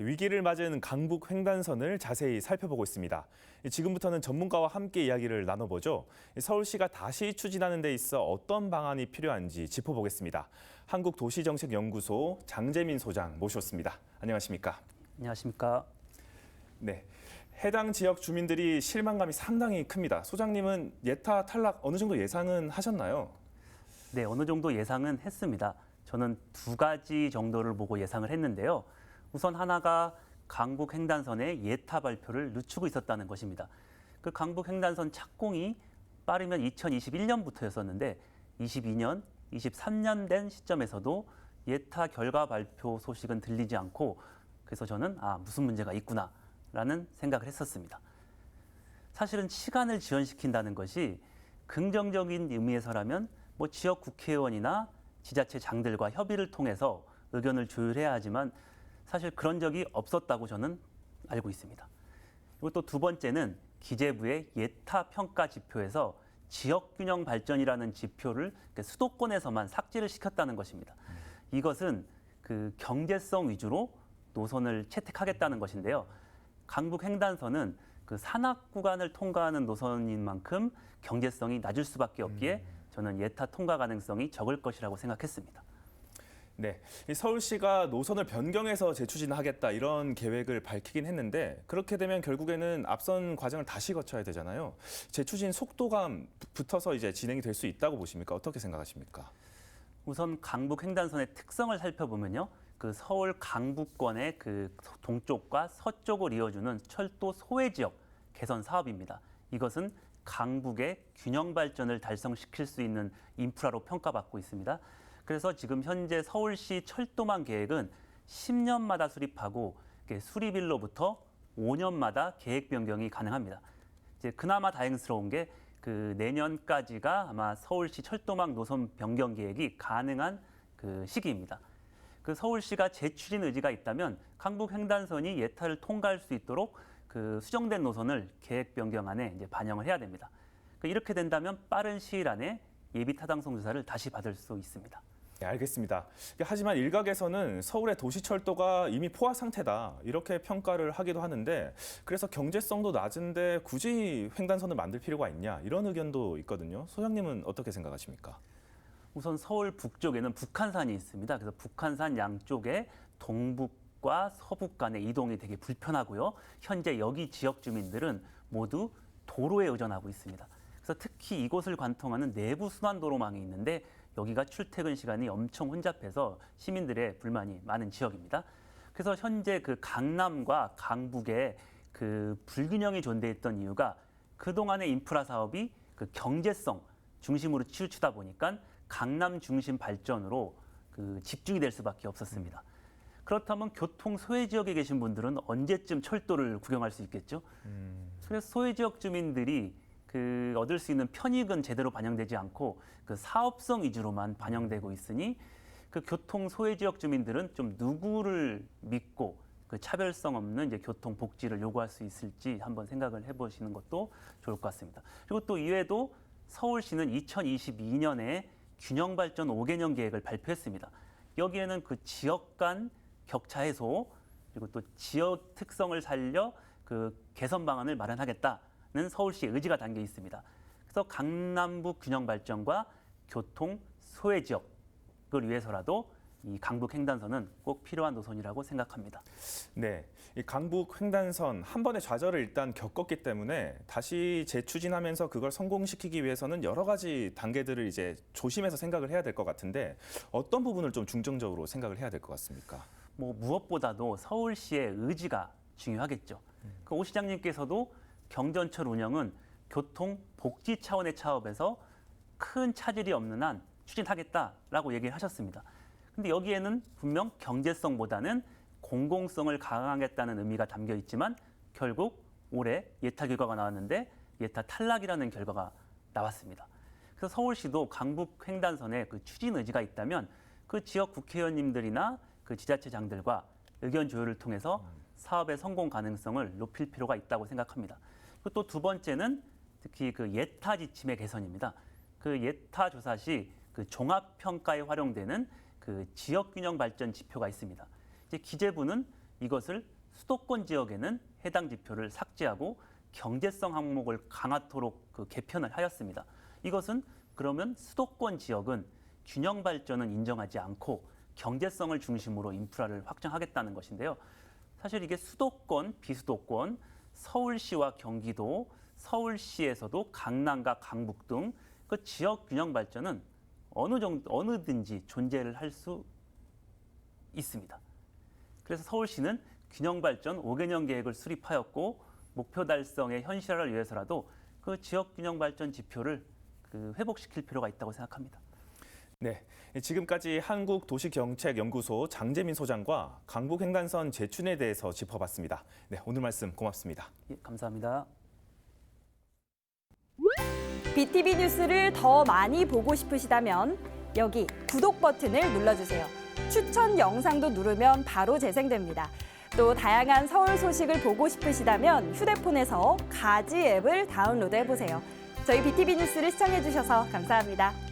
위기를 맞은 강북 횡단선을 자세히 살펴보고 있습니다. 지금부터는 전문가와 함께 이야기를 나눠보죠. 서울시가 다시 추진하는 데 있어 어떤 방안이 필요한지 짚어보겠습니다. 한국도시정책연구소 장재민 소장 모셨습니다. 안녕하십니까? 안녕하십니까. 네. 해당 지역 주민들이 실망감이 상당히 큽니다. 소장님은 예타 탈락 어느 정도 예상은 하셨나요? 네, 어느 정도 예상은 했습니다. 저는 두 가지 정도를 보고 예상을 했는데요. 우선 하나가 강북 횡단선의 예타 발표를 늦추고 있었다는 것입니다. 그 강북 횡단선 착공이 빠르면 2021년부터였었는데 22년, 23년 된 시점에서도 예타 결과 발표 소식은 들리지 않고 그래서 저는 아 무슨 문제가 있구나라는 생각을 했었습니다. 사실은 시간을 지연시킨다는 것이 긍정적인 의미에서라면 뭐 지역 국회의원이나 지자체 장들과 협의를 통해서 의견을 조율해야 하지만 사실 그런 적이 없었다고 저는 알고 있습니다. 그리고 또 두 번째는 기재부의 예타 평가 지표에서 지역 균형 발전이라는 지표를 그 수도권에서만 삭제를 시켰다는 것입니다. 이것은 그 경제성 위주로 노선을 채택하겠다는 것인데요. 강북 횡단선은 그 산악 구간을 통과하는 노선인 만큼 경제성이 낮을 수밖에 없기에 저는 예타 통과 가능성이 적을 것이라고 생각했습니다. 네, 이 서울시가 노선을 변경해서 재추진하겠다 이런 계획을 밝히긴 했는데 그렇게 되면 결국에는 앞선 과정을 다시 거쳐야 되잖아요. 재추진 속도감 붙어서 이제 진행이 될 수 있다고 보십니까? 어떻게 생각하십니까? 우선 강북 횡단선의 특성을 살펴보면요. 그 서울 강북권의 그 동쪽과 서쪽을 이어주는 철도 소외 지역 개선 사업입니다. 이것은 강북의 균형 발전을 달성시킬 수 있는 인프라로 평가받고 있습니다. 그래서 지금 현재 서울시 철도망 계획은 10년마다 수립하고 수립일로부터 5년마다 계획 변경이 가능합니다. 이제 그나마 다행스러운 게 그 내년까지가 아마 서울시 철도망 노선 변경 계획이 가능한 그 시기입니다. 그 서울시가 재추진 의지가 있다면 강북 횡단선이 예타를 통과할 수 있도록 그 수정된 노선을 계획 변경 안에 이제 반영을 해야 됩니다. 그 이렇게 된다면 빠른 시일 안에 예비 타당성 조사를 다시 받을 수 있습니다. 네, 알겠습니다. 하지만 일각에서는 서울의 도시철도가 이미 포화 상태다 이렇게 평가를 하기도 하는데 그래서 경제성도 낮은데 굳이 횡단선을 만들 필요가 있냐 이런 의견도 있거든요. 소장님은 어떻게 생각하십니까? 우선 서울 북쪽에는 북한산이 있습니다. 그래서 북한산 양쪽에 동북 과 서북 간의 이동이 되게 불편하고요. 현재 여기 지역 주민들은 모두 도로에 의존하고 있습니다. 그래서 특히 이곳을 관통하는 내부 순환도로망이 있는데 여기가 출퇴근 시간이 엄청 혼잡해서 시민들의 불만이 많은 지역입니다. 그래서 현재 그 강남과 강북에 그 불균형이 존재했던 이유가 그동안의 인프라 사업이 그 경제성 중심으로 치우치다 보니까 강남 중심 발전으로 그 집중이 될 수밖에 없었습니다. 그렇다면 교통 소외 지역에 계신 분들은 언제쯤 철도를 구경할 수 있겠죠? 그래서 소외 지역 주민들이 그 얻을 수 있는 편익은 제대로 반영되지 않고 그 사업성 위주로만 반영되고 있으니 그 교통 소외 지역 주민들은 좀 누구를 믿고 그 차별성 없는 이제 교통 복지를 요구할 수 있을지 한번 생각을 해보시는 것도 좋을 것 같습니다. 그리고 또 이외에도 서울시는 2022년에 균형 발전 5개년 계획을 발표했습니다. 여기에는 그 지역 간 격차 해소 그리고 또 지역 특성을 살려 그 개선 방안을 마련하겠다는 서울시의 의지가 담겨 있습니다. 그래서 강남북 균형 발전과 교통 소외 지역을 위해서라도 이 강북 횡단선은 꼭 필요한 노선이라고 생각합니다. 네, 이 강북 횡단선 한 번의 좌절을 일단 겪었기 때문에 다시 재추진하면서 그걸 성공시키기 위해서는 여러 가지 단계들을 이제 조심해서 생각을 해야 될 것 같은데 어떤 부분을 좀 중점적으로 생각을 해야 될 것 같습니까? 뭐 무엇보다도 서울시의 의지가 중요하겠죠. 그 오 시장님께서도 경전철 운영은 교통 복지 차원의 차업에서 큰 차질이 없는 한 추진하겠다라고 얘기를 하셨습니다. 근데 여기에는 분명 경제성보다는 공공성을 강화하겠다는 의미가 담겨 있지만 결국 올해 예타 결과가 나왔는데 예타 탈락이라는 결과가 나왔습니다. 그래서 서울시도 강북 횡단선에 그 추진 의지가 있다면 그 지역 국회의원님들이나 그 지자체장들과 의견 조율을 통해서 사업의 성공 가능성을 높일 필요가 있다고 생각합니다. 또 두 번째는 특히 그 예타 지침의 개선입니다. 그 예타 조사 시 그 종합 평가에 활용되는 그 지역 균형 발전 지표가 있습니다. 이제 기재부는 이것을 수도권 지역에는 해당 지표를 삭제하고 경제성 항목을 강화토록 그 개편을 하였습니다. 이것은 그러면 수도권 지역은 균형 발전은 인정하지 않고 경제성을 중심으로 인프라를 확장하겠다는 것인데요. 사실 이게 수도권, 비수도권, 서울시와 경기도, 서울시에서도 강남과 강북 등 그 지역 균형 발전은 어느 정도 어느든지 존재를 할 수 있습니다. 그래서 서울시는 균형 발전 5개년 계획을 수립하였고 목표 달성의 현실화를 위해서라도 그 지역 균형 발전 지표를 그 회복시킬 필요가 있다고 생각합니다. 네, 지금까지 한국도시경책연구소 장재민 소장과 강북횡단선 재춘에 대해서 짚어봤습니다. 네, 오늘 말씀 고맙습니다. 예, 감사합니다. BTV 뉴스를 더 많이 보고 싶으시다면 여기 구독 버튼을 눌러주세요. 추천 영상도 누르면 바로 재생됩니다. 또 다양한 서울 소식을 보고 싶으시다면 휴대폰에서 가지 앱을 다운로드 해보세요. 저희 BTV 뉴스를 시청해주셔서 감사합니다.